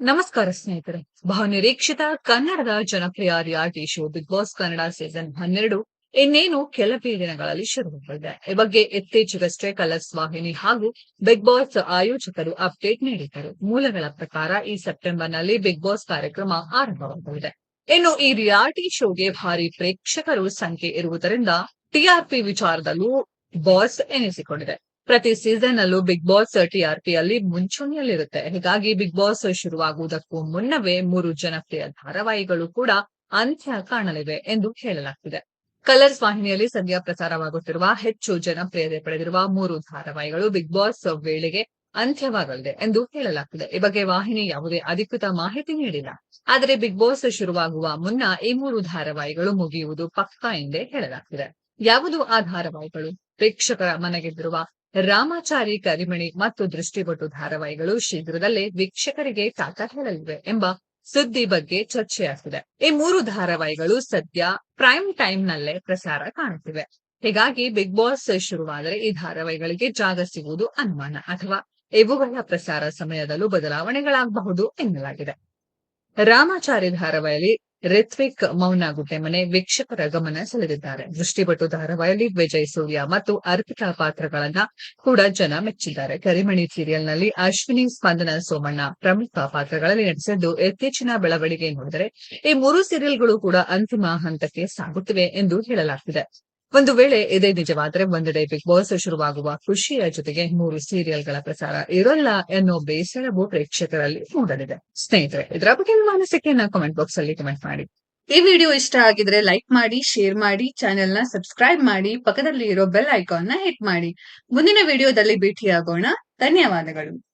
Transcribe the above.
ನಮಸ್ಕಾರ ಸ್ನೇಹಿತರೆ. ಬಹುನಿರೀಕ್ಷಿತ ಕನ್ನಡದ ಜನಪ್ರಿಯ reality show big boss Kannada season ಹನ್ನೆರಡು ಇನ್ನೇನು ಕೆಲವೇ ದಿನಗಳಲ್ಲಿ ಶುರುವಾಗಲಿದೆ ಈ ಬಗ್ಗೆ ಇತ್ತೀಚೆಗಷ್ಟೇ ಕಲರ್ಸ್ ವಾಹಿನಿ ಹಾಗೂ ಬಿಗ್ ಬಾಸ್ ಆಯೋಜಕರು ಅಪ್ಡೇಟ್ ನೀಡಿದ್ದರು. ಮೂಲಗಳ ಪ್ರಕಾರ ಈ ಸೆಪ್ಟೆಂಬರ್ನಲ್ಲಿ ಬಿಗ್ ಬಾಸ್ ಕಾರ್ಯಕ್ರಮ ಆರಂಭವಾಗಲಿದೆ. ಇನ್ನು ಈ ರಿಯಾಲಿಟಿ ಶೋಗೆ ಭಾರಿ ಪ್ರೇಕ್ಷಕರು ಸಂಖ್ಯೆ ಇರುವುದರಿಂದ ಟಿಆರ್ಪಿ ವಿಚಾರದಲ್ಲೂ ಬಾಸ್ ಎನಿಸಿಕೊಂಡಿದೆ. ಪ್ರತಿ ಸೀಸನ್ ಅಲ್ಲೂ ಬಿಗ್ ಬಾಸ್ ಟಿಆರ್ಪಿಯಲ್ಲಿ ಮುಂಚೂಣಿಯಲ್ಲಿರುತ್ತೆ. ಹೀಗಾಗಿ ಬಿಗ್ ಬಾಸ್ ಶುರುವಾಗುವುದಕ್ಕೂ ಮುನ್ನವೇ ಮೂರು ಜನಪ್ರಿಯ ಧಾರಾವಾಹಿಗಳು ಕೂಡ ಅಂತ್ಯ ಕಾಣಲಿವೆ ಎಂದು ಹೇಳಲಾಗ್ತಿದೆ. ಕಲರ್ಸ್ ವಾಹಿನಿಯಲ್ಲಿ ಸದ್ಯ ಪ್ರಸಾರವಾಗುತ್ತಿರುವ ಹೆಚ್ಚು ಜನಪ್ರಿಯತೆ ಪಡೆದಿರುವ ಮೂರು ಧಾರಾವಾಹಿಗಳು ಬಿಗ್ ಬಾಸ್ ವೇಳೆಗೆ ಅಂತ್ಯವಾಗಲಿದೆ ಎಂದು ಹೇಳಲಾಗ್ತಿದೆ. ಈ ಬಗ್ಗೆ ವಾಹಿನಿ ಯಾವುದೇ ಅಧಿಕೃತ ಮಾಹಿತಿ ನೀಡಿಲ್ಲ. ಆದರೆ ಬಿಗ್ ಬಾಸ್ ಶುರುವಾಗುವ ಮುನ್ನ ಈ ಮೂರು ಧಾರಾವಾಹಿಗಳು ಮುಗಿಯುವುದು ಪಕ್ಕಾ ಎಂದೇ ಹೇಳಲಾಗ್ತಿದೆ. ಯಾವುದು ಆ ಧಾರಾವಾಹಿಗಳು? ಪ್ರೇಕ್ಷಕರ ಮನೆಗೆದ್ದಿರುವ ರಾಮಾಚಾರಿ ಕರಿಮಣಿ ಮತ್ತು ದೃಷ್ಟಿಬೊಟ್ಟು ಧಾರಾವಾಹಿಗಳು ಶೀಘ್ರದಲ್ಲೇ ವೀಕ್ಷಕರಿಗೆ ಕಾಟ ಹೇಳಲಿವೆ ಎಂಬ ಸುದ್ದಿ ಬಗ್ಗೆ ಚರ್ಚೆಯಾಗ್ತಿದೆ ಈ ಮೂರು ಧಾರಾವಾಹಿಗಳು ಸದ್ಯ ಪ್ರೈಮ್ ಟೈಮ್ ನಲ್ಲೇ ಪ್ರಸಾರ ಕಾಣುತ್ತಿವೆ. ಹೀಗಾಗಿ ಬಿಗ್ ಬಾಸ್ ಶುರುವಾದರೆ ಈ ಧಾರಾವಾಹಿಗಳಿಗೆ ಜಾಗ ಸಿಗುವುದು ಅನುಮಾನ ಅಥವಾ ಇವುಗಳ ಪ್ರಸಾರ ಸಮಯದಲ್ಲೂ ಬದಲಾವಣೆಗಳಾಗಬಹುದು ಎನ್ನಲಾಗಿದೆ. ರಾಮಾಚಾರಿ ಧಾರಾವಾಹಿಯಲ್ಲಿ ರಿತ್ವಿಕ್ ಮೌನ ಗುಡ್ಡೆಮನೆ ವೀಕ್ಷಕರ ಗಮನ ಸೆಳೆದಿದ್ದಾರೆ. ದೃಷ್ಟಿಪಟ್ಟು ಧಾರಾವಾಹಿಯಲ್ಲಿ ವಿಜಯ್ ಸೂರ್ಯ ಮತ್ತು ಅರ್ಪಿತಾ ಪಾತ್ರಗಳನ್ನ ಕೂಡ ಜನ ಮೆಚ್ಚಿದ್ದಾರೆ. ಕರಿಮಣಿ ಸೀರಿಯಲ್ನಲ್ಲಿ ಅಶ್ವಿನಿ, ಸ್ಪಂದನ, ಸೋಮಣ್ಣ ಪ್ರಮುಖ ಪಾತ್ರಗಳಲ್ಲಿ ನಟಿಸಿದ್ದು ಇತ್ತೀಚಿನ ಬೆಳವಣಿಗೆ ನೋಡಿದರೆ ಈ ಮೂರು ಸೀರಿಯಲ್ಗಳು ಕೂಡ ಅಂತಿಮ ಹಂತಕ್ಕೆ ಸಾಗುತ್ತಿವೆ ಎಂದು ಹೇಳಲಾಗ್ತಿದೆ. ಒಂದು ವೇಳೆ ಇದೇ ನಿಜವಾದ್ರೆ ಒಂದೆಡೆ ಬಿಗ್ ಬಾಸ್ ಶುರುವಾಗುವ ಖುಷಿಯ ಜೊತೆಗೆ ಮೂರು ಸೀರಿಯಲ್ಗಳ ಪ್ರಸಾರ ಇರಲ್ಲ ಎನ್ನುವ ಬೇಸರವು ಪ್ರೇಕ್ಷಕರಲ್ಲಿ ಮೂಡಲಿದೆ. ಸ್ನೇಹಿತರೆ, ಇದರ ಬಗ್ಗೆ ನಿಮ್ಮ ಅನಿಸಿಕೆಯನ್ನ ಕಾಮೆಂಟ್ ಬಾಕ್ಸ್ ಅಲ್ಲಿ ಕಮೆಂಟ್ ಮಾಡಿ. ಈ ವಿಡಿಯೋ ಇಷ್ಟ ಆಗಿದ್ರೆ ಲೈಕ್ ಮಾಡಿ ಶೇರ್ ಮಾಡಿ ಚಾನೆಲ್ನ ಸಬ್ಸ್ಕ್ರೈಬ್ ಮಾಡಿ ಪಕ್ಕದಲ್ಲಿ ಇರೋ ಬೆಲ್ ಐಕಾನ್ನ ಹಿಟ್ ಮಾಡಿ. ಮುಂದಿನ ವಿಡಿಯೋದಲ್ಲಿ ಭೇಟಿಯಾಗೋಣ. ಧನ್ಯವಾದಗಳು.